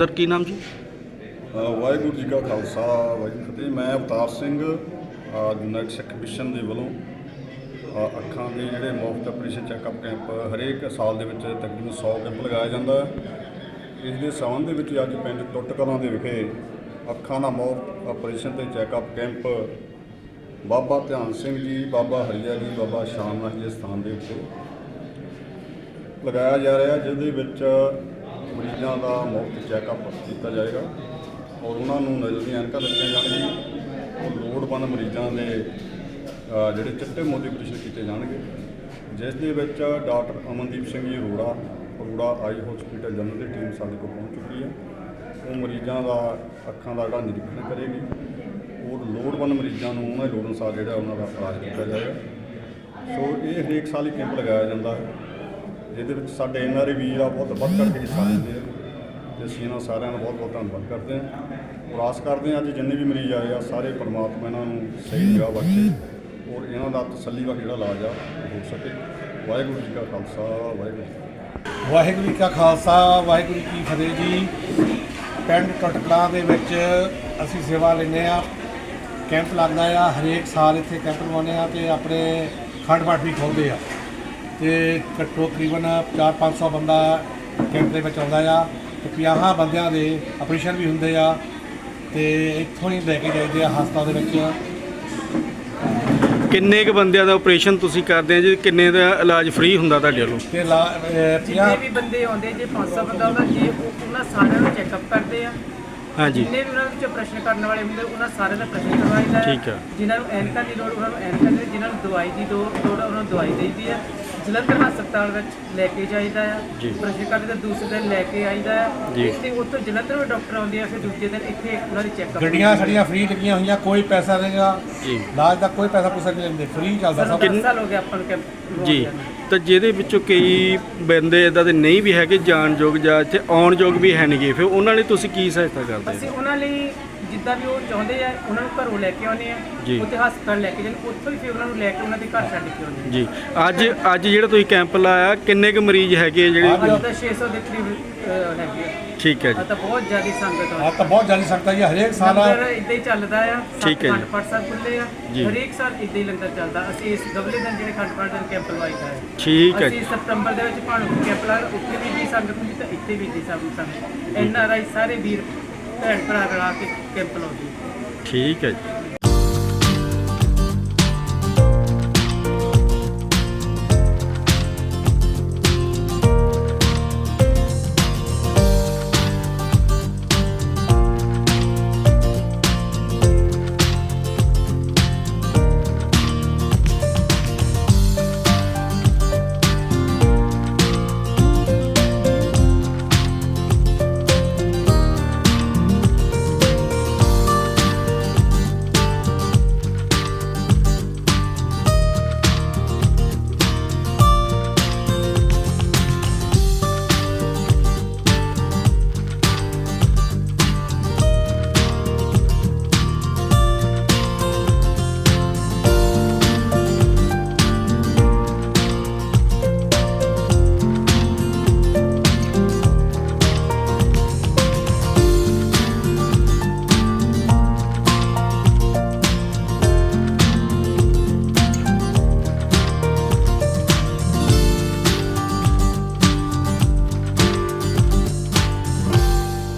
Sir ਕੀ ਨਾਮ ਜੀ? ਅ, ਵਾਹਿਗੁਰੂ ਜੀ ਕਾ ਖਾਲਸਾ ਵਾਹਿਗੁਰੂ ਜੀ ਕੀ ਫਤਿਹ। ਮੈਂ ਅਵਤਾਰ ਸਿੰਘ ਯੂਨਾਈਟਡ ਸਿੱਖ ਮਿਸ਼ਨ ਦੇ ਵੱਲੋਂ ਅ, ਅੱਖਾਂ ਦੇ ਜਿਹੜੇ ਮੁਫਤ ਆਪਰੇਸ਼ਨ ਚੈੱਕਅਪ ਕੈਂਪ ਹਰੇਕ ਸਾਲ ਦੇ ਵਿੱਚ ਤਕਰੀਬਨ 100 ਕੈਂਪ ਲਗਾਇਆ ਜਾਂਦਾ ਹੈ। ਇਸ ਦੇ ਸੰਬੰਧ ਦੇ ਵਿੱਚ ਅੱਜ ਪਿੰਡ ਟੁੱਟ ਕਲਾਂ ਦੇ ਵਿਖੇ ਅੱਖਾਂ ਦਾ ਮੁਫਤ ਆਪਰੇਸ਼ਨ ਤੇ ਚੈੱਕਅਪ ਕੈਂਪ। ਬਾਬਾ ਧਿਆਨ ਸਿੰਘ ਜੀ ਬਾਬਾ ਹਰੀਆ ਜੀ ਬਾਬਾ ਸ਼ਾਮ ਜੀ ਦੇ ਸਥਾਨ ਦੇ ਉੱਤੇ ਲਗਾਇਆ ਜਾ ਰਿਹਾ ਜਿਹਦੇ ਵਿੱਚ ਮਰੀਜ਼ਾਂ ਦਾ ਮੁਫਤ ਚੈੱਕਅਪ ਕੀਤਾ ਜਾਏਗਾ ਔਰ ਉਹਨਾਂ ਨੂੰ ਨਜ਼ਰ ਦੀਆਂ ਐਨਕਾਂ ਦਿੱਤੀਆਂ ਜਾਣਗੀਆਂ। ਔਰ ਲੋੜਵੰਦ ਮਰੀਜ਼ਾਂ ਦੇ ਜਿਹੜੇ ਚਿੱਟੇ ਮੋਤੀ ਆਪਰੇਸ਼ਨ ਕੀਤੇ ਜਾਣਗੇ। ਜਿਸ ਦੇ ਵਿੱਚ doctor Amandeep Singh ji Arora Arora eye hospital general ਦੀ ਟੀਮ ਸਾਡੇ ਕੋਲ ਪਹੁੰਚ ਚੁੱਕੀ ਹੈ। ਉਹ ਮਰੀਜ਼ਾਂ ਦਾ ਅੱਖਾਂ ਦਾ ਜਿਹੜਾ ਨਿਰੀਖਣ ਕਰੇਗੀ। ਔਰ ਲੋੜਵੰਦ ਮਰੀਜ਼ਾਂ ਨੂੰ ਉਹਨਾਂ ਦੇ ਲੋੜ ਅਨੁਸਾਰ ਜਿਹੜਾ ਉਹਨਾਂ ਦਾ ਇਲਾਜ ਕੀਤਾ ਜਾਏਗਾ। ਸੋ ਇਹ ਹਰੇਕ ਸਾਲ ਹੀ ਕੈਂਪ ਲਗਾਇਆ ਜਾਂਦਾ ਹੈ। ਜਿਹਦੇ ਵਿੱਚ ਸਾਡੇ ਐਨਆਰਏ ਵੀਰ ਆ, ਬਹੁਤ ਵੱਧ ਚੜ੍ਹ ਕੇ ਹਿੱਸਾ ਲੈਂਦੇ ਆ। ਤੇ ਅਸੀਂ ਇਹਨਾਂ ਸਾਰਿਆਂ ਦਾ ਬਹੁਤ ਬਹੁਤ ਧੰਨਵਾਦ ਕਰਦੇ ਹਾਂ। ਔਰ ਆਸ ਕਰਦੇ ਹਾਂ ਅੱਜ ਜਿੰਨੇ ਵੀ ਮਰੀਜ਼ ਆਏ ਆ, ਸਾਰੇ ਪਰਮਾਤਮਾ ਇਹਨਾਂ ਨੂੰ ਸਹੀ ਨਿਗਾਹ ਬਖਸ਼ੇ ਔਰ ਇਹਨਾਂ ਦਾ ਤਸੱਲੀ ਬਖਸ਼ ਜਿਹੜਾ ਇਲਾਜ ਆ, ਉਹ ਹੋ ਸਕੇ। ਵਾਹਿਗੁਰੂ ਜੀ ਕਾ ਖਾਲਸਾ, ਵਾਹਿਗੁਰੂ ਜੀ ਵਾਹਿਗੁਰੂ ਜੀ ਕਾ ਖਾਲਸਾ, ਵਾਹਿਗੁਰੂ ਜੀ ਕੀ ਫਤਿਹ ਜੀ। ਪਿੰਡ ਟਟਕਲਾ ਦੇ ਵਿੱਚ ਅਸੀਂ ਸੇਵਾ ਲੈਂਦੇ ਆ ਕੈਂਪ ਲੱਗਦਾ ਆ, ਹਰੇਕ ਸਾਲ ਇੱਥੇ ਕੈਂਪ ਲਗਾਉਂਦੇ ਆ ਤੇ ਆਪਣੇ ਖੰਡ ਪਾਠ ਵੀ ਖੋਲ੍ਹਦੇ ਆ। ਤੇ ਘੱਟੋ ਤਕਰੀਬਨ 4-500 ਬੰਦਾ ਕੈਂਪ ਦੇ ਵਿੱਚ ਆਉਂਦਾ ਆ ਤੇ 50 ਬੰਦਿਆਂ ਦੇ ਆਪਰੇਸ਼ਨ ਵੀ ਹੁੰਦੇ ਆ ਤੇ ਇੱਥੋਂ ਹੀ ਲੈ ਕੇ ਜਾਈਦੇ ਆ ਹਸਪਤਾਲ ਦੇ ਵਿੱਚ। ਕਿੰਨੇ ਕੁ ਬੰਦਿਆਂ ਦਾ ਆਪਰੇਸ਼ਨ ਤੁਸੀਂ ਕਰਦੇ ਆ ਜੀ? ਕਿੰਨੇ ਦਾ ਇਲਾਜ ਫ੍ਰੀ ਹੁੰਦਾ ਤੁਹਾਡੇ ਵੱਲੋਂ? ਤੇ ਲਾ- ਅਹ ਜਿੰਨੇ 50 ਵੀ ਬੰਦੇ ਆਉਂਦੇ ਜੇ 500 ਬੰਦਾ ਆਉਂਦਾ ਜੇ ਉਹ- ਉਹਨਾਂ ਸਾਰਿਆਂ ਨੂੰ ਚੈੱਕਅਪ ਕਰਦੇ ਆ। ਹਾਂਜੀ। ਜਿੰਨੇ ਵੀ ਉਹਨਾਂ ਵਿੱਚ ਪ੍ਰਸ਼ਨ ਕਰਨ ਵਾਲੇ ਹੁੰਦੇ ਉਹਨਾਂ ਸਾਰਿਆਂ ਦਾ ਪ੍ਰਸ਼ਨ ਕਰਵਾਈਦਾ ਹੈ। ਠੀਕ ਆ। ਜਿਨ੍ਹਾਂ ਨੂੰ ਐਨਕਾਂ ਦੀ ਲੋੜ ਉਹਨਾਂ ਨੂੰ ਐਨਕਾਂ ਦੀ ਜਿਨ੍ਹਾਂ ਨੂੰ ਦਵਾਈ ਦੀ ਦੋ- ਲੋੜ ਉਹਨਾਂ ਨੂੰ ਦਵਾਈ ਦੇਈਦੀ ਹੈ ਜਲੰਧਰ ਹਸਪਤਾਲ ਵਿੱਚ ਲੈ ਕੇ ਜਾਈਦਾ ਆ ਜੀ। ਪ੍ਰਸ਼ਨ ਕਰਦੇ ਤਾਂ ਦੂਸਰੇ ਦਿਨ ਲੈ ਕੇ ਆਈਦਾ ਆ ਜੀ। ਇੱਥੇ ਉੱਥੋਂ ਜਲੰਧਰ ਵੀ ਡਾਕਟਰ ਆਉਂਦੇ ਆ ਫਿਰ ਦੂਜੇ ਦਿਨ ਇੱਥੇ ਉਹਨਾਂ ਦੀ ਚੈੱਕਅਪ ਗੱਡੀਆਂ ਸਾਡੀਆਂ ਫ੍ਰੀ ਲੱਗੀਆਂ ਹੋਈਆਂ ਕੋਈ ਪੈਸਾ ਨਹੀਂਗਾ ਜੀ। ਇਲਾਜ ਦਾ ਕੋਈ ਪੈਸਾ ਪੂਸਾ ਨਹੀਂ ਲੈਂਦੇ ਫ੍ਰੀ ਚੱਲਦਾ ਸਭ ਕਿੰਨੇ ਸਾਲ ਹੋ ਗਏ ਆਪਾਂ ਨੂੰ ਕੈਂਪ ਜੀ। ਤਾਂ ਜਿਹਦੇ ਵਿੱਚੋਂ ਕਈ ਬੰਦੇ ਇਦਾਂ ਦੇ ਨਹੀਂ ਵੀ ਹੈਗੇ ਜਾਣਯੋਗ ਜਾਂ ਇੱਥੇ ਆਉਣਯੋਗ ਵੀ ਹੈ ਨਹੀਂਗੇ ਫਿਰ ਉਹਨਾਂ ਲਈ ਤੁਸੀਂ ਕੀ ਸਹਾਇਤਾ ਕਰਦੇ ਅਸੀਂ ਹੋ ਉਹਨਾਂ ਲਈ ਜਿੱਦਾਂ ਵੀ ਉਹ ਚਾਹੁੰਦੇ ਆ ਉਹਨਾਂ ਨੂੰ ਘਰੋਂ ਲੈ ਕੇ ਆਉਂਦੇ ਆ। ਜੀ। ਉੱਥੇ ਹਸਪਤਾਲ ਲੈ ਕੇ ਜਾਂਦੇ ਉੱਥੋਂ ਹੀ ਫਿਰ ਉਹਨਾਂ ਨੂੰ ਲੈ ਕੇ ਉਹਨਾਂ ਦੇ ਘਰ ਛੱਡ ਕੇ ਆਉਂਦੇ ਜੀ। ਅੱਜ ਅੱਜ ਜਿਹੜਾ ਤੁਸੀਂ ਕੈਂਪ ਲਾਇਆ ਕਿੰਨੇ ਕੁ ਮਰੀਜ਼ ਹੈਗੇ ਆ ਜਿਹੜੇ ਅੱਜ ਤਾਂ 600 ਦੇ ਕਰੀਬ ਅਹ, ਹੈਗੇ ਆ। ਠੀਕ ਹੈ ਆ ਜੀ ਤਾਂ ਬਹੁਤ ਜ਼ਿਆਦਾ ਸੰਗਤ ਆ। ਆ ਤਾਂ ਬਹੁਤ ਜ਼ਿਆਦਾ ਸਕਦਾ ਜੀ ਹਰੇਕ ਸਾਲ ਲੰਗਰ ਇਦਾਂ ਹੀ ਚੱਲਦਾ ਆ ਠੀਕ ਹੈ ਜੀ। ਖੰਡ ਪਾਠ ਸਾਹਿਬ ਖੁੱਲੇ ਆ। ਜੀ। ਹਰੇਕ ਸਾਲ ਇਦਾਂ ਹੀ ਲੰਗਰ ਚੱਲਦਾ। ਅਸੀਂ ਇਸ ਗਵਲੇ ਦਿਨ ਜਿਹੜੇ ਖੰਡ ਪਾਠ ਦਿਨ ਕੈਂਪ ਲਵਾਈਦਾ ਹੈ ਠੀਕ ਹੈ। ਅਸੀਂ ਜੀ ਸਤੰਬਰ ਦੇ ਵਿੱਚ ਭਾਣੂ ਕੈਂਪ ਲਾਇਆ ਉੱਥੇ ਵੀ ਜੀ ਸੰਗਤ ਹੁੰਦੀ ਤਾਂ ਇੱਥੇ ਵੀ ਜੀ ਸੰਗਤ ਸੰਗਤ। ਐਨ ਆਰ ਆਈ ਸਾਰੇ ਵੀਰ ਭੈਣ ਭਰਾ ਰਲਾ ਕੇ ਕੈਂਪ ਲਾਉਂਦੇ ਠੀਕ ਹੈ ਜੀ।